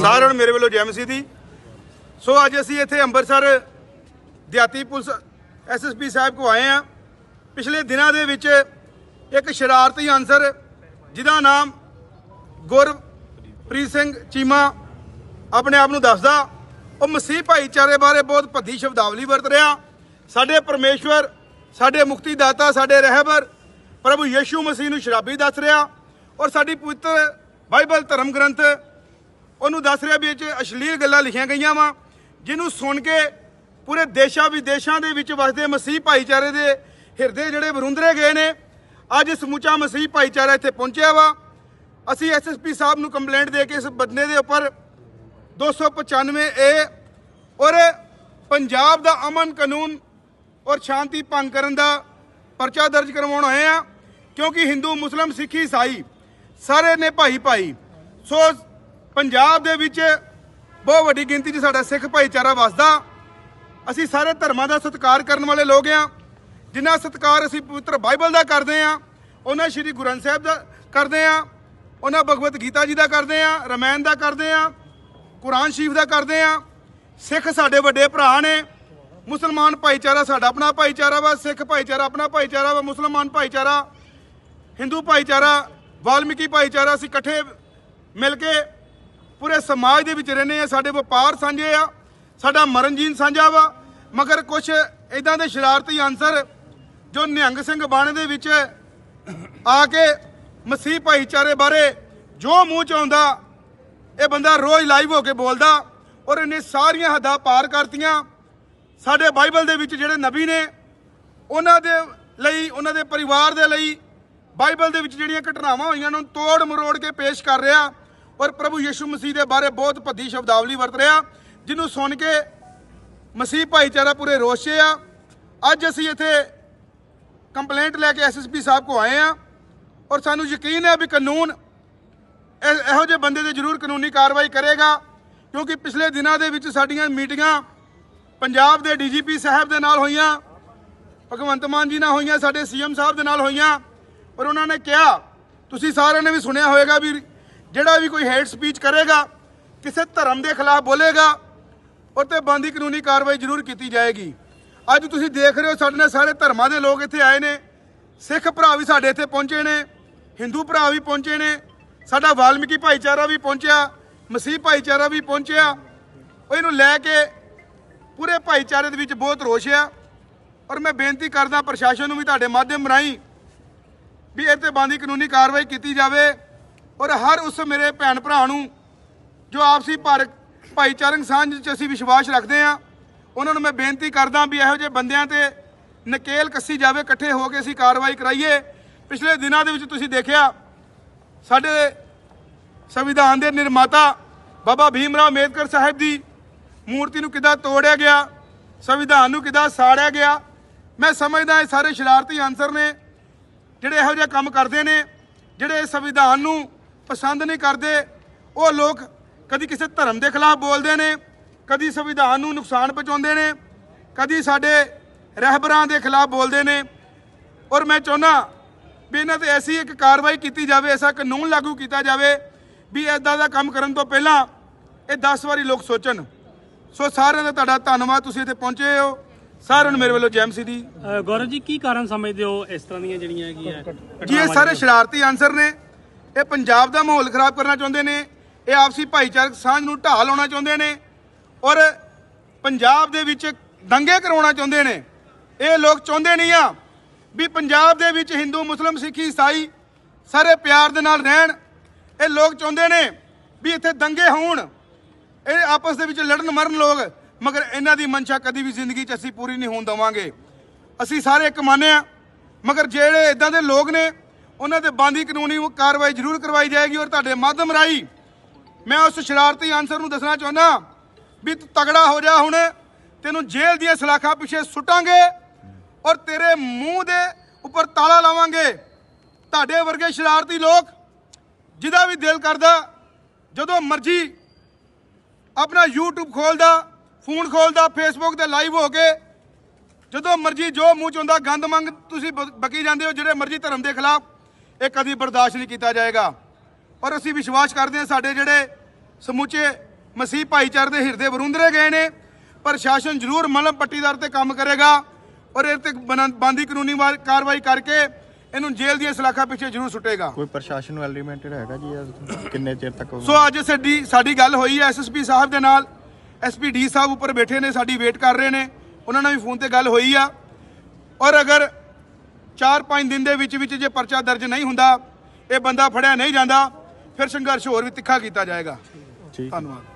ਸਾਰਿਆਂ ਨੂੰ ਮੇਰੇ ਵੱਲੋਂ ਜੈ ਮਸੀਹ ਦੀ। ਸੋ ਅੱਜ ਅਸੀਂ ਇੱਥੇ ਅੰਮ੍ਰਿਤਸਰ ਦਿਹਾਤੀ ਪੁਲਿਸ ਐਸਐਸਪੀ ਸਾਹਿਬ ਕੋ ਆਏ ਆ ਪਿਛਲੇ ਦਿਨਾਂ ਦੇ ਵਿੱਚ ਇੱਕ ਸ਼ਰਾਰਤੀ ਅਨਸਰ, ਜਿਹਦਾ ਨਾਮ ਗੁਰਪ੍ਰੀਤ ਸਿੰਘ ਚੀਮਾ ਆਪਣੇ ਆਪ ਨੂੰ ਦੱਸਦਾ, ਉਹ ਮਸੀਹ ਭਾਈਚਾਰੇ ਬਾਰੇ ਬਹੁਤ ਭੱਦੀ ਸ਼ਬਦਾਵਲੀ ਵਰਤ ਰਿਹਾ। ਸਾਡੇ ਪਰਮੇਸ਼ਵਰ, ਸਾਡੇ ਮੁਕਤੀ ਦਾਤਾ ਸਾਡੇ ਰਹਿਬਰ ਪ੍ਰਭੂ ਯੀਸ਼ੂ ਮਸੀਹ ਨੂੰ ਸ਼ਰਾਬੀ ਦੱਸ ਰਿਹਾ ਔਰ ਸਾਡੀ ਪਵਿੱਤਰ ਬਾਈਬਲ ਧਰਮ ਗ੍ਰੰਥ ਉਹਨੂੰ ਦੱਸ ਰਿਹਾ ਵੀ ਇਹ 'ਚ ਅਸ਼ਲੀਲ ਗੱਲਾਂ ਲਿਖੀਆਂ ਗਈਆਂ ਵਾ, ਜਿਹਨੂੰ ਸੁਣ ਕੇ ਪੂਰੇ ਦੇਸ਼ਾਂ ਵਿਦੇਸ਼ਾਂ ਦੇ ਵਿੱਚ ਵਸਦੇ ਮਸੀਹ ਭਾਈਚਾਰੇ ਦੇ ਹਿਰਦੇ ਜਿਹੜੇ ਵਰੁੰਦਰੇ ਗਏ ਨੇ, ਅੱਜ ਸਮੁੱਚਾ ਮਸੀਹ ਭਾਈਚਾਰਾ ਇੱਥੇ ਪਹੁੰਚਿਆ ਵਾ। ਅਸੀਂ ਐਸਐਸਪੀ ਸਾਹਿਬ ਨੂੰ ਕੰਪਲੇਂਟ ਦੇ ਕੇ ਇਸ ਬੰਦੇ ਦੇ ਉੱਪਰ 295 ਏ ਔਰ ਪੰਜਾਬ ਦਾ ਅਮਨ ਕਾਨੂੰਨ ਔਰ ਸ਼ਾਂਤੀ ਭੰਗ ਕਰਨ ਦਾ ਪਰਚਾ ਦਰਜ ਕਰਵਾਉਣ ਆਏ ਆ, ਕਿਉਂਕਿ ਹਿੰਦੂ, ਮੁਸਲਮ, ਸਿੱਖ, ਈਸਾਈ ਸਾਰੇ ਨੇ ਭਾਈ ਭਾਈ ਸੋ ਪੰਜਾਬ ਦੇ ਵਿੱਚ ਬਹੁਤ ਵੱਡੀ ਗਿਣਤੀ 'ਚ ਸਾਡਾ ਸਿੱਖ ਭਾਈਚਾਰਾ ਵਸਦਾ। ਅਸੀਂ ਸਾਰੇ ਧਰਮਾਂ ਦਾ ਸਤਿਕਾਰ ਕਰਨ ਵਾਲੇ ਲੋਕ ਆ ਜਿੰਨਾ ਸਤਿਕਾਰ ਅਸੀਂ ਪਵਿੱਤਰ ਬਾਈਬਲ ਦਾ ਕਰਦੇ ਆ ਉਹਨਾਂ ਸ਼੍ਰੀ ਗੁਰੂ ਗ੍ਰੰਥ ਸਾਹਿਬ ਦਾ ਕਰਦੇ ਆ ਉਹਨਾਂ ਭਗਵਤ ਗੀਤਾ ਜੀ ਦਾ ਕਰਦੇ ਆ ਰਮਾਇਣ ਦਾ ਕਰਦੇ ਆ ਕੁਰਾਨ ਸ਼ਰੀਫ ਦਾ ਕਰਦੇ ਆ ਸਿੱਖ ਸਾਡੇ ਵੱਡੇ ਭਰਾ ਨੇ। ਮੁਸਲਮਾਨ ਭਾਈਚਾਰਾ ਸਾਡਾ ਆਪਣਾ ਭਾਈਚਾਰਾ ਵਾ, ਸਿੱਖ ਭਾਈਚਾਰਾ ਆਪਣਾ ਭਾਈਚਾਰਾ ਵਾ, ਮੁਸਲਮਾਨ ਭਾਈਚਾਰਾ, ਹਿੰਦੂ ਭਾਈਚਾਰਾ, ਵਾਲਮੀਕੀ ਭਾਈਚਾਰਾ ਅਸੀਂ ਇਕੱਠੇ ਮਿਲ ਕੇ ਪੂਰੇ ਸਮਾਜ ਦੇ ਵਿੱਚ ਰਹਿੰਦੇ ਆ, ਸਾਡੇ ਵਪਾਰ ਸਾਂਝੇ ਆ, ਸਾਡਾ ਮਰਨ ਜੀਨ ਸਾਂਝਾ ਵਾ। ਮਗਰ ਕੁਝ ਇਦਾਂ ਦੇ ਸ਼ਰਾਰਤੀ ਅਨਸਰ ਜੋ ਨਿਹੰਗ ਸਿੰਘ ਬਾਣੇ ਦੇ ਵਿੱਚ ਆ ਕੇ ਮਸੀਹ ਭਾਈਚਾਰੇ ਬਾਰੇ ਜੋ ਮੂੰਹ ਚ ਆਉਂਦਾ, ਇਹ ਬੰਦਾ ਰੋਜ਼ ਲਾਈਵ ਹੋ ਕੇ ਬੋਲਦਾ ਔਰ ਇਹਨੇ ਸਾਰੀਆਂ ਹੱਦਾਂ ਪਾਰ ਕਰਤੀਆਂ। ਸਾਡੇ ਬਾਈਬਲ ਦੇ ਵਿੱਚ ਜਿਹੜੇ ਨਬੀ ਨੇ, ਉਹਨਾਂ ਦੇ ਲਈ, ਉਹਨਾਂ ਦੇ ਪਰਿਵਾਰ ਦੇ ਲਈ ਬਾਈਬਲ ਦੇ ਵਿੱਚ ਜਿਹੜੀਆਂ ਘਟਨਾਵਾਂ ਹੋਈਆਂ ਉਹਨਾਂ ਨੂੰ ਤੋੜ ਮਰੋੜ ਕੇ ਪੇਸ਼ ਕਰ ਰਿਹਾ। ਔਰ ਪ੍ਰਭੂ ਯਿਸੂ ਮਸੀਹ ਦੇ ਬਾਰੇ ਬਹੁਤ ਭੱਦੀ ਸ਼ਬਦਾਵਲੀ ਵਰਤ ਰਿਹਾ, ਜਿਹਨੂੰ ਸੁਣ ਕੇ ਮਸੀਹ ਭਾਈਚਾਰਾ ਪੂਰੇ ਰੋਸ਼ੇ ਆ। ਅੱਜ ਅਸੀਂ ਇੱਥੇ ਕੰਪਲੇਂਟ ਲੈ ਕੇ ਐਸਐਸਪੀ ਸਾਹਿਬ ਕੋ ਆਏ ਆ ਔਰ ਸਾਨੂੰ ਯਕੀਨ ਹੈ ਵੀ ਕਾਨੂੰਨ ਇਹ- ਇਹੋ ਜਿਹੇ ਬੰਦੇ ਤੇ ਜ਼ਰੂਰ ਕਾਨੂੰਨੀ ਕਾਰਵਾਈ ਕਰੇਗਾ, ਕਿਉਂਕਿ ਪਿਛਲੇ ਦਿਨਾਂ ਦੇ ਵਿੱਚ ਸਾਡੀਆਂ ਮੀਟਿੰਗਾਂ ਪੰਜਾਬ ਦੇ ਡੀਜੀਪੀ ਸਾਹਿਬ ਦੇ ਨਾਲ ਹੋਈਆਂ, ਭਗਵੰਤ ਮਾਨ ਜੀ ਨਾਲ ਹੋਈਆਂ, ਸਾਡੇ ਸੀਐਮ ਸਾਹਿਬ ਦੇ ਨਾਲ ਹੋਈਆਂ, ਔਰ ਉਹਨਾਂ ਨੇ ਕਿਹਾ, ਤੁਸੀਂ ਸਾਰਿਆਂ ਨੇ ਵੀ ਸੁਣਿਆ ਹੋਵੇਗਾ ਵੀ ਜਿਹੜਾ ਵੀ ਕੋਈ ਹੇਟ ਸਪੀਚ ਕਰੇਗਾ, ਕਿਸੇ ਧਰਮ ਦੇ ਖਿਲਾਫ ਬੋਲੇਗਾ ਉਹ ਤੇ ਬੰਦੀ ਕਾਨੂੰਨੀ ਕਾਰਵਾਈ ਜ਼ਰੂਰ ਕੀਤੀ ਜਾਏਗੀ। ਅੱਜ ਤੁਸੀਂ ਦੇਖ ਰਹੇ ਹੋ, ਸਾਡੇ ਨਾਲ ਸਾਰੇ ਧਰਮਾਂ ਦੇ ਲੋਕ ਇੱਥੇ ਆਏ ਨੇ। ਸਿੱਖ ਭਰਾ ਵੀ ਸਾਡੇ ਇੱਥੇ ਪਹੁੰਚੇ ਨੇ, ਹਿੰਦੂ ਭਰਾ ਵੀ ਪਹੁੰਚੇ ਨੇ, ਸਾਡਾ ਵਾਲਮੀਕੀ ਭਾਈਚਾਰਾ ਵੀ ਪਹੁੰਚਿਆ, ਮਸੀਹ ਭਾਈਚਾਰਾ ਵੀ ਪਹੁੰਚਿਆ। ਉਹ ਇਹਨੂੰ ਲੈ ਕੇ ਪੂਰੇ ਭਾਈਚਾਰੇ ਦੇ ਵਿੱਚ ਬਹੁਤ ਰੋਸ਼ ਆ। ਔਰ ਮੈਂ ਬੇਨਤੀ ਕਰਦਾ ਪ੍ਰਸ਼ਾਸਨ ਨੂੰ ਵੀ ਤੁਹਾਡੇ ਮਾਧਿਅਮ ਰਾਹੀਂ ਵੀ ਇਹ ਤੇ ਬੰਦੀ ਕਾਨੂੰਨੀ ਕਾਰਵਾਈ ਕੀਤੀ ਜਾਵੇ। ਔਰ ਹਰ ਉਸ ਮੇਰੇ ਭੈਣ ਭਰਾ ਨੂੰ ਜੋ ਆਪਸੀ ਭਾਰਤ ਭਾਈਚਾਰਕ ਸਾਂਝ 'ਚ ਅਸੀਂ ਵਿਸ਼ਵਾਸ ਰੱਖਦੇ ਆ ਉਹਨਾਂ ਨੂੰ ਮੈਂ ਬੇਨਤੀ ਕਰਦਾ ਵੀ ਇਹੋ ਜਿਹੇ ਬੰਦਿਆਂ ਤੇ ਨਕੇਲ ਕੱਸੀ ਜਾਵੇ, ਇਕੱਠੇ ਹੋ ਕੇ ਅਸੀਂ ਕਾਰਵਾਈ ਕਰਾਈਏ। ਪਿਛਲੇ ਦਿਨਾਂ ਦੇ ਵਿੱਚ ਤੁਸੀਂ ਦੇਖਿਆ, ਸਾਡੇ ਸੰਵਿਧਾਨ ਦੇ ਨਿਰਮਾਤਾ ਬਾਬਾ ਭੀਮ ਰਾਓ ਅੰਬੇਦਕਰ ਸਾਹਿਬ ਦੀ ਮੂਰਤੀ ਨੂੰ ਕਿੱਦਾਂ ਤੋੜਿਆ ਗਿਆ, ਸੰਵਿਧਾਨ ਨੂੰ ਕਿੱਦਾਂ ਸਾੜਿਆ ਗਿਆ, ਮੈਂ ਸਮਝਦਾ ਇਹ ਸਾਰੇ ਸ਼ਰਾਰਤੀ ਅਨਸਰ ਨੇ, ਜਿਹੜੇ ਇਹੋ ਜਿਹੇ ਕੰਮ ਕਰਦੇ ਨੇ, ਜਿਹੜੇ ਸੰਵਿਧਾਨ ਨੂੰ ਪਸੰਦ ਨਹੀਂ ਕਰਦੇ। ਉਹ ਲੋਕ ਕਦੀ ਕਿਸੇ ਧਰਮ ਦੇ ਖਿਲਾਫ ਬੋਲਦੇ ਨੇ ਕਦੀ ਸੰਵਿਧਾਨ ਨੂੰ ਨੁਕਸਾਨ ਪਹੁੰਚਾਉਂਦੇ ਨੇ ਕਦੀ ਸਾਡੇ ਰਹਿਬਰਾਂ ਦੇ ਖਿਲਾਫ ਬੋਲਦੇ ਨੇ। ਔਰ ਮੈਂ ਚਾਹੁੰਦਾ ਵੀ ਇਹਨਾਂ ਤੇ ਐਸੀ ਇੱਕ ਕਾਰਵਾਈ ਕੀਤੀ ਜਾਵੇ ਐਸਾ ਕਾਨੂੰਨ ਲਾਗੂ ਕੀਤਾ ਜਾਵੇ ਵੀ ਇਦਾਂ ਦਾ ਕੰਮ ਕਰਨ ਤੋਂ ਪਹਿਲਾਂ ਇਹ 10 ਵਾਰੀ ਲੋਕ ਸੋਚਣ। ਸੋ ਸਾਰਿਆਂ ਦਾ ਤੁਹਾਡਾ ਧੰਨਵਾਦ ਤੁਸੀਂ ਇੱਥੇ ਪਹੁੰਚੇ ਹੋ। ਸਾਰਿਆਂ ਨੂੰ ਮੇਰੇ ਵੱਲੋਂ ਜੈਮਸੀ ਦੀ। ਅ, ਗੌਰਵ ਜੀ ਕੀ ਕਾਰਨ ਸਮਝਦੇ ਹੋ ਇਸ ਤਰ੍ਹਾਂ ਦੀਆਂ ਜਿਹੜੀਆਂ ਹੈਗੀਆਂ ਜੀ ਇਹ ਸਾਰੇ ਸ਼ਰਾਰਤੀ ਅਨਸਰ ਨੇ। ਇਹ ਪੰਜਾਬ ਦਾ ਮਾਹੌਲ ਖਰਾਬ ਕਰਨਾ ਚਾਹੁੰਦੇ ਨੇ, ਇਹ ਆਪਸੀ ਭਾਈਚਾਰਕ ਸਾਂਝ ਨੂੰ ਢਾਹ ਲਾਉਣਾ ਚਾਹੁੰਦੇ ਨੇ ਔਰ ਪੰਜਾਬ ਦੇ ਵਿੱਚ ਦੰਗੇ ਕਰਵਾਉਣਾ ਚਾਹੁੰਦੇ ਨੇ। ਇਹ ਲੋਕ ਚਾਹੁੰਦੇ ਨਹੀਂ ਆ ਵੀ ਪੰਜਾਬ ਦੇ ਵਿੱਚ ਹਿੰਦੂ, ਮੁਸਲਮ, ਸਿੱਖੀ, ਈਸਾਈ ਸਾਰੇ ਪਿਆਰ ਦੇ ਨਾਲ ਰਹਿਣ। ਇਹ ਲੋਕ ਚਾਹੁੰਦੇ ਨੇ ਵੀ ਇੱਥੇ ਦੰਗੇ ਹੋਣ। ਇਹ ਆਪਸ ਦੇ ਵਿੱਚ ਲੜਨ ਮਰਨ ਲੋਕ, ਮਗਰ ਇਹਨਾਂ ਦੀ ਮਨਸ਼ਾ ਕਦੀ ਵੀ ਜ਼ਿੰਦਗੀ 'ਚ ਅਸੀਂ ਪੂਰੀ ਨਹੀਂ ਹੋਣ ਦਵਾਂਗੇ। ਅਸੀਂ ਸਾਰੇ ਇੱਕ ਮੰਨੇ ਆ, ਮਗਰ ਜਿਹੜੇ ਇਦਾਂ ਦੇ ਲੋਕ ਨੇ ਉਹਨਾਂ ਤੇ ਬੰਦੀ ਕਾਨੂੰਨੀ ਕਾਰਵਾਈ ਜ਼ਰੂਰ ਕਰਵਾਈ ਜਾਏਗੀ ਔਰ ਤੁਹਾਡੇ ਮਾਧਿਅਮ ਰਾਹੀਂ ਮੈਂ ਉਸ ਸ਼ਰਾਰਤੀ ਅਨਸਰ ਨੂੰ ਦੱਸਣਾ ਚਾਹੁੰਦਾ ਵੀ ਤੂੰ ਤਗੜਾ ਹੋ ਜਾ ਹੁਣ, ਤੈਨੂੰ ਜੇਲ੍ਹ ਦੀਆਂ ਸਲਾਖਾਂ ਪਿੱਛੇ ਸੁੱਟਾਂਗੇ ਔਰ ਤੇਰੇ ਮੂੰਹ ਦੇ ਉੱਪਰ ਤਾਲਾ ਲਾਵਾਂਗੇ। ਤੁਹਾਡੇ ਵਰਗੇ ਸ਼ਰਾਰਤੀ ਲੋਕ ਜਿਹਦਾ ਵੀ ਦਿਲ ਕਰਦਾ, ਜਦੋਂ ਮਰਜ਼ੀ ਆਪਣਾ YouTube ਖੋਲਦਾ, ਫੋਨ ਖੋਲਦਾ, Facebook ਤੇ ਲਾਈਵ ਹੋ ਕੇ, ਜਦੋਂ ਮਰਜ਼ੀ ਜੋ ਮੂੰਹ ਚ ਹੁੰਦਾ ਗੰਦ ਮੰਗ ਤੁਸੀਂ ਬ- ਬਕੀ ਜਾਂਦੇ ਹੋ, ਜਿਹੜੇ ਮਰਜ਼ੀ ਧਰਮ ਦੇ ਖਿਲਾਫ। ਇਹ ਕਦੀ ਬਰਦਾਸ਼ਤ ਨਹੀਂ ਕੀਤਾ ਜਾਏਗਾ। ਔਰ ਅਸੀਂ ਵਿਸ਼ਵਾਸ ਕਰਦੇ ਹਾਂ ਸਾਡੇ ਜਿਹੜੇ ਸਮੁੱਚੇ ਮਸੀਹ ਭਾਈਚਾਰੇ ਦੇ ਹਿਰਦੇ ਵਰੁੰਦਰੇ ਗਏ ਨੇ ਪ੍ਰਸ਼ਾਸਨ ਜ਼ਰੂਰ ਮਲਮ ਪੱਟੀਦਾਰ ਤੇ ਕੰਮ ਕਰੇਗਾ ਔਰ ਇਹ ਤੇ ਬੰਦੀ ਕਾਨੂੰਨੀ ਕਾਰਵਾਈ ਕਰਕੇ ਇਹਨੂੰ ਜੇਲ੍ਹ ਦੀਆਂ ਸਲਾਖਾਂ ਪਿੱਛੇ ਜ਼ਰੂਰ ਸੁੱਟੇਗਾ। ਕੋਈ ਪ੍ਰਸ਼ਾਸਨ ਨੂੰ ਐਲੀਮੈਂਟਡ ਹੈਗਾ ਜੀ ਕਿੰਨੇ ਚਿਰ ਤੱਕ ਸੋ ਅੱਜ ਸਾਡੀ ਸਾਡੀ ਗੱਲ ਹੋਈ ਹੈ ਐਸਐਸਪੀ ਸਾਹਿਬ ਦੇ ਨਾਲ। ਐਸਪੀ ਡੀ ਸਾਹਿਬ ਉੱਪਰ ਬੈਠੇ ਨੇ ਸਾਡੀ ਵੇਟ ਕਰ ਰਹੇ ਨੇ। ਉਹਨਾਂ ਨਾਲ ਵੀ ਫੋਨ ਤੇ ਗੱਲ ਹੋਈ ਆ। ਔਰ ਅਗਰ 4-5 ਦਿਨ ਦੇ ਵਿੱਚ ਵਿੱਚ ਜੇ ਪਰਚਾ ਦਰਜ ਨਹੀਂ ਹੁੰਦਾ ਇਹ ਬੰਦਾ ਫੜਿਆ ਨਹੀਂ ਜਾਂਦਾ ਫਿਰ ਸੰਘਰਸ਼ ਹੋਰ ਵੀ ਤਿੱਖਾ ਕੀਤਾ ਜਾਏਗਾ। ਧੰਨਵਾਦ।